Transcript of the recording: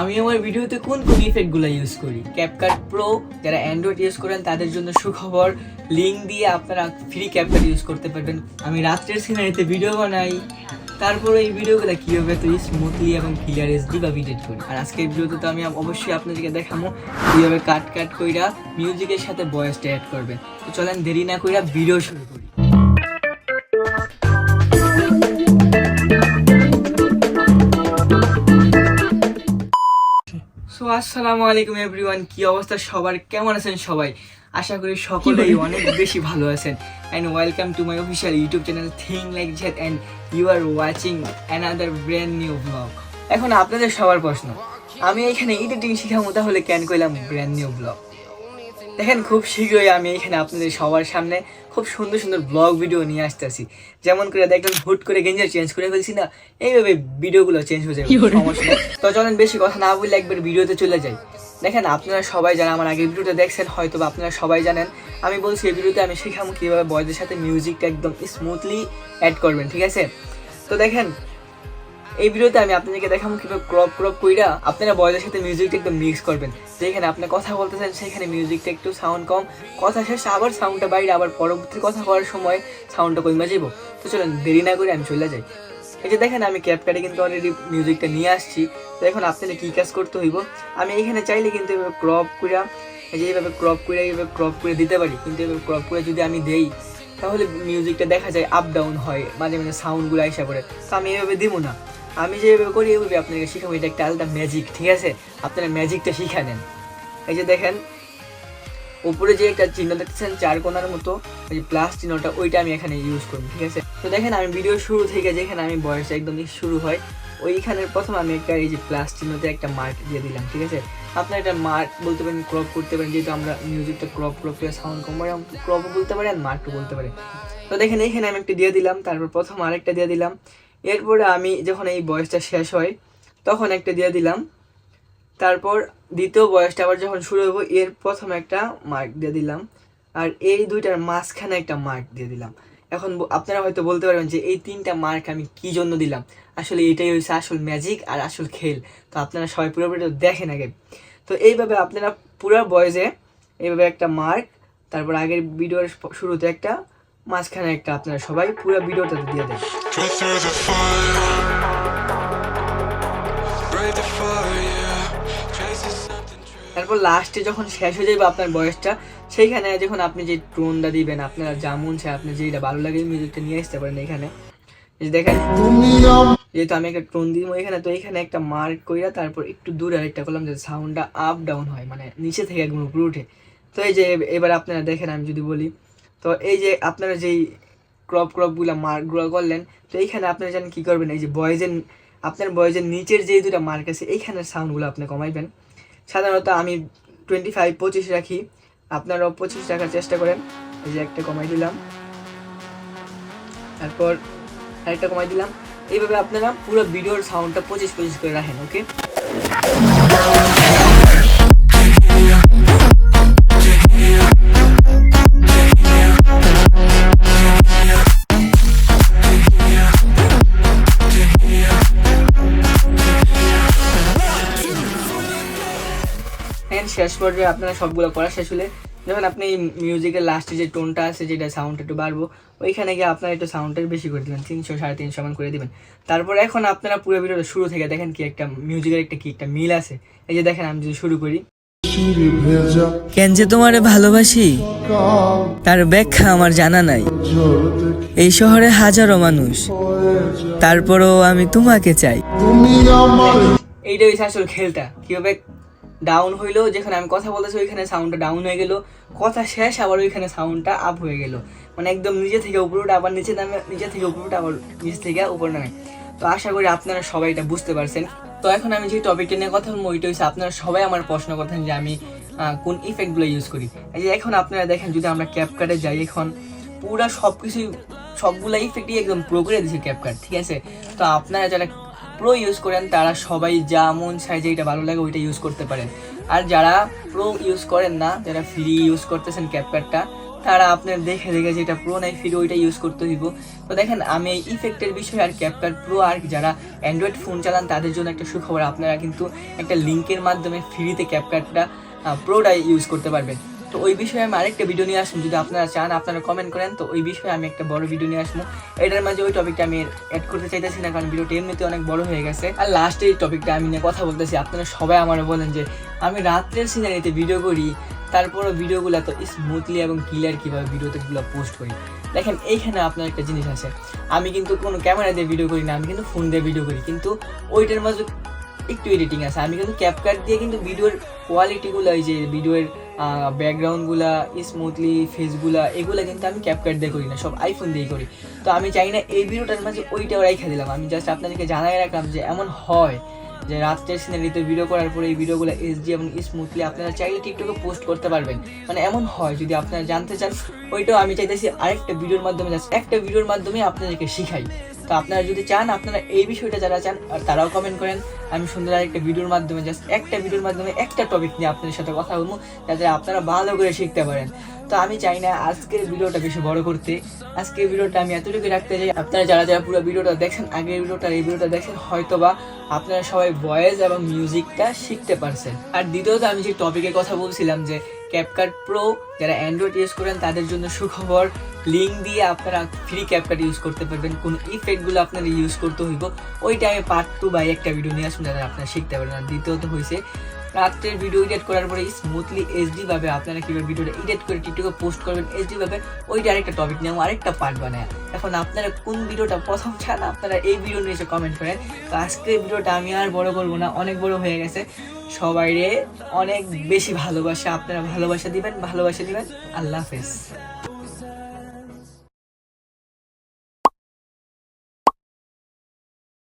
আমি আমার ভিডিওতে কোন কোন ইফেক্টগুলো ইউজ করি? ক্যাপকাট প্রো যারা অ্যান্ড্রয়েড ইউজ করেন, তাদের জন্য সুখবর। লিঙ্ক দিয়ে আপনারা ফ্রি ক্যাপকাট ইউজ করতে পারবেন। আমি রাত্রের সিনারিতে ভিডিও বানাই। তারপরে এই ভিডিওগুলো কীভাবে তুই স্মুথলি এবং ক্লিয়ার এসডি বা ভিডিও করি? আর আজকের ভিডিওতে তো আমি অবশ্যই আপনাদেরকে দেখাবো কীভাবে কাট কাট কইরা মিউজিকের সাথে ভয়েসটা অ্যাড করবেন। তো চলেন দেরি না কইরা ভিডিও শুরু করি। আসসালামু আলাইকুম এভরিওয়ান কি অবস্থা? সবার কেমন আছেন সবাই? আশা করি সকলেই অনেক বেশি ভালো আছেন। And welcome to my official YouTube channel thing like that and you are watching another brand new blog এখন আপনাদের সবার প্রশ্ন আমি এখানে এডিটিং শিখামো তাহলে ক্যান কইলাম ব্র্যান্ড নিউ ব্লগ দেখেন, খুব শীঘ্রই আমি এখানে আপনাদের সবার সামনে খুব সুন্দর সুন্দর ব্লগ ভিডিও নিয়ে আসতেছি। যেমন করে দেখলাম হুট করে গেঞ্জার চেঞ্জ করে ফেলছি না, এইভাবে ভিডিওগুলো চেঞ্জ হয়ে যাবে তো চলেন, বেশি কথা না বললে একবার ভিডিওতে চলে যাই। দেখেন, আপনারা সবাই যারা আমার আগের ভিডিওটা দেখছেন হয়তো আপনারা সবাই জানেন, আমি বলছি এই ভিডিওতে আমি শেখাবো কীভাবে বয়দের সাথে মিউজিকটা একদম স্মুথলি অ্যাড করবেন, ঠিক আছে? তো দেখেন এই ভিডিওতে আমি আপনাদেরকে দেখাবো কীভাবে ক্রপ ক্রপ কইরা আপনারা বয়দের সাথে মিউজিকটা একটু মিক্স করবেন। যেখানে আপনি কথা বলতেছেন সেখানে মিউজিকটা একটু সাউন্ড কম। কথা শেষে, আবার সাউন্ডটা বাইরে, আবার পরবর্তী কথা বলার সময় সাউন্ডটা কমে যাব তো চলুন, দেরি না করে আমি চলে যাই। এই যে দেখেন, আমি ক্যাপকাটে কিন্তু অলরেডি মিউজিকটা নিয়ে আসছি। তো এখন আপনাদের কী কাজ করতে হইব? আমি এখানে চাইলে কিন্তু এভাবে ক্রপ কইরা, এই যে এইভাবে ক্রপ করে এইভাবে ক্রপ করে দিতে পারি। কিন্তু এভাবে ক্রপ করে যদি আমি দেই, তাহলে মিউজিকটা দেখা যায় আপ ডাউন হয়, মাঝে মাঝে সাউন্ডগুলো আইসা করে তো আমি এইভাবে দিব না। আমি যেভাবে করি এইভাবে আপনাকে শিখাবো। এটা একটা আলাদা ম্যাজিক ঠিক আছে? আপনারা ম্যাজিকটা শিখা নেন। এই যে দেখেন, উপরে যে একটা চিহ্ন দেখতেছেন, চার কোনার মতো ওই প্লাস চিহ্নটা, ওইটা আমি এখানে ইউজ করব, ঠিক আছে? তো দেখেন, আমি ভিডিও শুরু থেকে যেখানে আমি বয়সটা একদম শুরু হয় ওইখানের প্রথম আমি একটা এই যে প্লাস চিহ্নতে একটা মার্ক দিয়ে দিলাম, ঠিক আছে? আপনার এটা মার্ক বলতে পারেন ক্রপ করতে পারেন, যেহেতু আমরা মিউজিকটা ক্রপ ক্রপ করে সাউন্ড কম করে ক্রপও বলতে পারি আর মার্কও বলতে পারি তো দেখেন, এইখানে আমি একটা দিয়ে দিলাম, তারপর প্রথম আরেকটা দিয়ে দিলাম। এরপরে আমি যখন এই বয়সটা শেষ হয়, তখন একটা দিয়ে দিলাম। তারপর দ্বিতীয় বয়সটা আবার যখন শুরু হব এর প্রথম একটা মার্ক দিয়ে দিলাম। আর এই দুইটার মাঝখানে একটা মার্ক দিয়ে দিলাম। এখন আপনারা হয়তো বলতে পারবেন যে এই তিনটা মার্ক আমি কি জন্য দিলাম? আসলে এটাই হচ্ছে আসল ম্যাজিক আর আসল খেল। তো আপনারা সবাই পুরোপুরি তো দেখেন আগে। তো এইভাবে আপনারা পুরো বয়সে এইভাবে একটা মার্ক তারপর আগের ভিডিওর শুরুতে একটা মাঝখানে একটা আপনারা সবাই পুরো ভিডিওটাতে দিয়ে দেন. তারপর লাস্টে যখন শেষ হয়ে যাবে আপনার বয়সটা, সেইখানে যখন আপনি যে টোনটা দিবেন, আপনার যেমন সে আপনি যেটা ভালো লাগে মিউজিকটা নিয়ে আসতে পারেন এখানে দেখেন, যেহেতু আমি একটা টোন দিব এখানে, তো এখানে একটা মার্ক কইরা তারপর একটু দূরে আরেকটা করলাম যে সাউন্ডটা আপ ডাউন হয় মানে নিচে থেকে একদম উপরে উঠে তো এই যে এবার আপনারা দেখেন, আমি যদি বলি তো এই যে আপনারা যেই ক্রপ ক্রপগুলো মার্কগুলো করলেন, তো এইখানে আপনারা জানেন কী করবেন? এই যে বয়েজের আপনার বয়েজের নিচের যেই দুটো মার্ক আছে, এইখানের সাউন্ডগুলো আপনি কমাইবেন। সাধারণত আমি টোয়েন্টি ফাইভ পঁচিশ রাখি। আপনারাও পঁচিশ রাখার চেষ্টা করেন। এই যে একটা কমাই দিলাম। তারপর আরেকটা কমাই দিলাম। এইভাবে আপনারা পুরো ভিডিওর সাউন্ডটা পঁচিশ পঁচিশ করে রাখেন ওকে শেষ পর্যায়ে আপনারা সবগুলো করা শেষ হলে যখন আপনি মিউজিকের লাস্টে যে টোনটা আছে যেটা সাউন্ড একটু বাড়বো ওইখানে গিয়ে আপনারা একটু সাউন্ডটা বেশি করে দেবেন তিনশো সাড়ে তিনশো মান করে দিবেন। তারপর এখন আপনারা পুরো ভিডিওটা শুরু থেকে দেখেন কি একটা মিউজিকের একটা কি একটা মিল আছে। এই যে দেখেন আমি যদি শুরু করি। কেন যে তোমারে ভালোবাসি? তার ব্যাখ্যা আমার জানা নাই। এই শহরে হাজারো মানুষ। তারপরও আমি তোমাকে চাই। এইটা হচ্ছে আসল খেলটা। কীভাবে ডাউন হইল, যেখানে আমি কথা বলতেছি, ওইখানে সাউন্ডটা ডাউন হয়ে গেল। কথা শেষ, আবার ওইখানে সাউন্ডটা আপ হয়ে গেল। মানে একদম নিচে থেকে উপরে উঠে, আবার নিচে নামে নিচে থেকে উপরে উঠে, আবার নিচে থেকে উপরে নামে। তো আশা করি আপনারা সবাই এটা বুঝতে পারছেন। তো এখন আমি যে টপিকটা নিয়ে কথা বলব, ওইটা হচ্ছে আপনারা সবাই আমার প্রশ্ন করতেন যে আমি কোন ইফেক্টগুলো ইউজ করি। এই যে এখন আপনারা দেখেন, যদি আমরা ক্যাপকাটে যাই, এখন পুরা সব কিছুই সবগুলো ইফেক্টই একদম প্রো করে দিয়েছে ক্যাপকাট ঠিক আছে? তো আপনারা যারা প্রো ইউজ করেন, তারা সবাই যা মন চায় যে এটা ভালো লাগে ওইটা ইউজ করতে পারেন। আর যারা প্রো ইউজ করেন না, যারা ফ্রি ইউজ করতেছেন ক্যাপকাটটা তারা আপনার দেখে দেখে যেটা প্রো নাই ফ্রি ওইটা ইউজ করতে হইব। তো দেখেন, আমি এই ইফেক্টের বিষয়ে আর ক্যাপকাট প্রো আর যারা অ্যান্ড্রয়েড ফোন চালান, তাদের জন্য একটা সুখবর, আপনারা কিন্তু একটা লিঙ্কের মাধ্যমে ফ্রিতে ক্যাপকাটটা প্রোটা ইউজ করতে পারবেন। তো ওই বিষয়ে আমি আরেকটা ভিডিও নিয়ে আসব, যদি আপনারা চান, আপনারা কমেন্ট করেন, তো ওই বিষয়ে আমি একটা বড় ভিডিও নিয়ে আসব। এটার মাঝে ওই টপিকটা আমি অ্যাড করতে চাইতেছি না, কারণ ভিডিওটা এমনিতে অনেক বড় হয়ে গেছে। আর লাস্টে এই টপিকটা আমি নিয়ে কথা বলতেছি, আপনারা সবাই আমার বলেন যে, আমি রাত্রের সিনারিতে ভিডিও করি, তারপরও ভিডিওগুলো এত স্মুথলি এবং ক্লিয়ার কীভাবে ভিডিওতে গুলো পোস্ট করি। দেখেন, এইখানে আপনার একটা জিনিস আছে। আমি কিন্তু কোনো ক্যামেরা দিয়ে ভিডিও করি না, আমি কিন্তু ফোন দিয়ে ভিডিও করি, কিন্তু ওইটার মাঝে একটু এডিটিং আছে। আমি কিন্তু ক্যাপকাট দিয়ে কিন্তু ভিডিওর কোয়ালিটিগুলো এই যে ভিডিওর ব্যাকগ্রাউন্ডগুলা স্মুথলি ফেসগুলা এগুলো কিন্তু আমি ক্যাপকাট দিয়ে করি না, সব আইফোন দিয়েই করি। তো আমি চাই না এই ভিডিওটার মাঝে ওইটাও রেখে দিলাম। আমি জাস্ট আপনাদেরকে জানাই রাখলাম যে এমন হয় যে রাত্রের সিনারিতে ভিডিও করার পরে এই ভিডিওগুলো এইচডি এবং স্মুথলি আপনারা চাইলে টিকটকে পোস্ট করতে পারবেন। মানে এমন হয়, যদি আপনারা জানতে চান, ওইটাও আমি চাইতেছি আরেকটা ভিডিওর মাধ্যমে জাস্ট একটা ভিডিওর মাধ্যমে আপনাদেরকে শিখাই। তো আপনারা যদি চান, আপনারা এই বিষয়টা যারা চান, আর তারাও কমেন্ট করেন। আমি সুন্দর আরেকটা ভিডিওর মাধ্যমে জাস্ট একটা ভিডিওর মাধ্যমে একটা টপিক নিয়ে আপনাদের সাথে কথা বলব, যাতে আপনারা ভালো করে শিখতে পারেন। তো আমি চাই না আজকের ভিডিওটা বেশি বড় করতে। আজকের ভিডিওটা আমি এতটুকু রাখতে চাই। আপনারা যারা যারা পুরো ভিডিওটা দেখছেন, আগের ভিডিওটা, এই ভিডিওটা দেখছেন, হয়তোবা আপনারা সবাই ভয়েস এবং মিউজিকটা শিখতে পারছেন। আর দ্বিতীয়ত আমি যে টপিকের কথা বলছিলাম যে ক্যাপকাট প্রো যারা অ্যান্ড্রয়েড ইউজ করেন, তাদের জন্য সুখবর লিঙ্ক দিয়ে আপনারা ফ্রি ক্যাপকাট ইউজ করতে পারবেন। কোন ইফেক্টগুলো আপনারা ইউজ করতে হইব ওই টাইমে পার্ট টু বাই একটা ভিডিও নিয়ে আসুন যাতে আপনারা শিখতে পারেন। আর দ্বিতীয়ত হয়েছে রাত্রের ভিডিও এডিট করার পরে স্মুথলি এইচডি ভাবে আপনারা কীভাবে ভিডিওটা এডিট করে টিকটকে পোস্ট করবেন এইচডি ভাবে ওই আরেকটা টপিক নিয়ে আরেকটা পার্ট বানায় এখন আপনারা কোন ভিডিওটা প্রথম চান, আপনারা এই ভিডিও নিয়ে এসে কমেন্ট করেন। তো আজকের ভিডিওটা আমি আর বড় করব না, অনেক বড় হয়ে গেছে। সবাইরে অনেক বেশি ভালোবাসা, আপনারা ভালোবাসা দিবেন ভালোবাসা দিবেন। আল্লাহ হাফেজ।